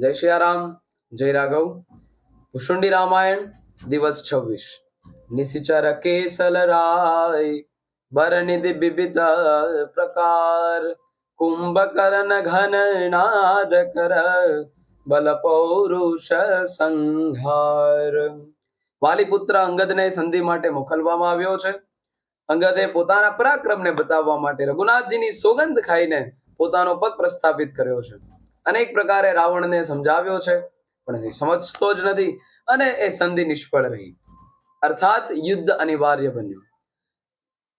જય સિયારામ જય રાઘવ. ભૂષુંડી રામાયણ, દિવસ છવ્વીસ. નિશિચર કેસલ રાય બરનિધિ વિવિધ પ્રકાર. કુંભકરણ ઘન નાદ કર બલ પૌરુષ સંહાર. વાલી પુત્ર અંગદને સંધિ માટે મોકલવામાં આવ્યો છે. અંગદે પોતાના પરાક્રમને બતાવવા માટે રઘુનાથજીની સોગંદ ખાઈને પોતાનો પગ પ્રસ્થાપિત કર્યો છે. અનેક પ્રકારે રાવણને સમજાવ્યો છે, પણ સમજતો જ નથી અને એ સંધિ નિષ્ફળ રહી. અર્થાત યુદ્ધ અનિવાર્ય બન્યું.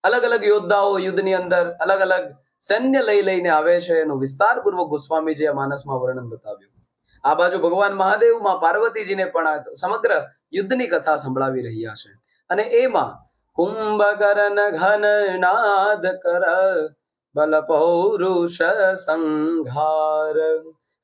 અલગ અલગ યોદ્ધાઓ યુદ્ધની અંદર અલગ અલગ સૈન્ય લઈ લઈને આવે છે, એનું વિસ્તારપૂર્વક ગોસ્વામીજીએ માનસમાં વર્ણન બતાવ્યું. આ બાજુ ભગવાન મહાદેવમાં પાર્વતીજીને પણ સમગ્ર યુદ્ધની કથા સંભળાવી રહ્યા છે. અને એમાં કુંભકરણ ઘન નાદ કર બલ પૌરુષ સંઘાર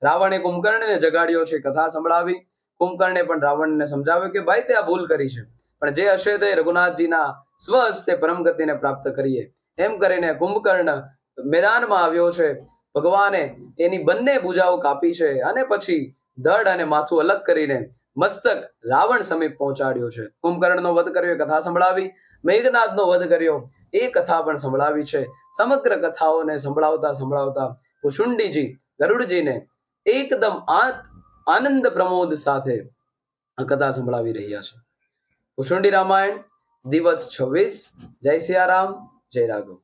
રાવણે કુંભકર્ણને જગાડ્યો છે કથા સંભળાવી. કુંભકર્ણે પણ રાવણને સમજાવ્યું કે ભાઈ તે આ ભૂલ કરી છે. પણ જે હશે તે રઘુનાથજીના સ્વહસ્તે પરમ ગતિને પ્રાપ્ત કરીએ. એમ કરીને કુંભકર્ણ મેદાનમાં આવ્યો છે. ભગવાને એની બંને ભુજાઓ કાપી છે અને પછી ધડ અને માથું અલગ કરીને મસ્તક રાવણ સમીપ પહોંચાડ્યો છે. કુંભકર્ણનો વધ કર્યો, એ કથા સંભળાવી. મેઘનાથનો વધ કર્યો, એ કથા પણ સંભળાવી છે. સમગ્ર કથાઓને સંભળાવતા સંભળાવતા કુશુંડીજી ગરુડજીને એકદમ આનંદ પ્રમોદ સાથે આ કથા સંભળાવી રહ્યા છે. કુશુંડી રામાયણ, દિવસ છવ્વીસ. જય સિયારામ, જય રાઘવ.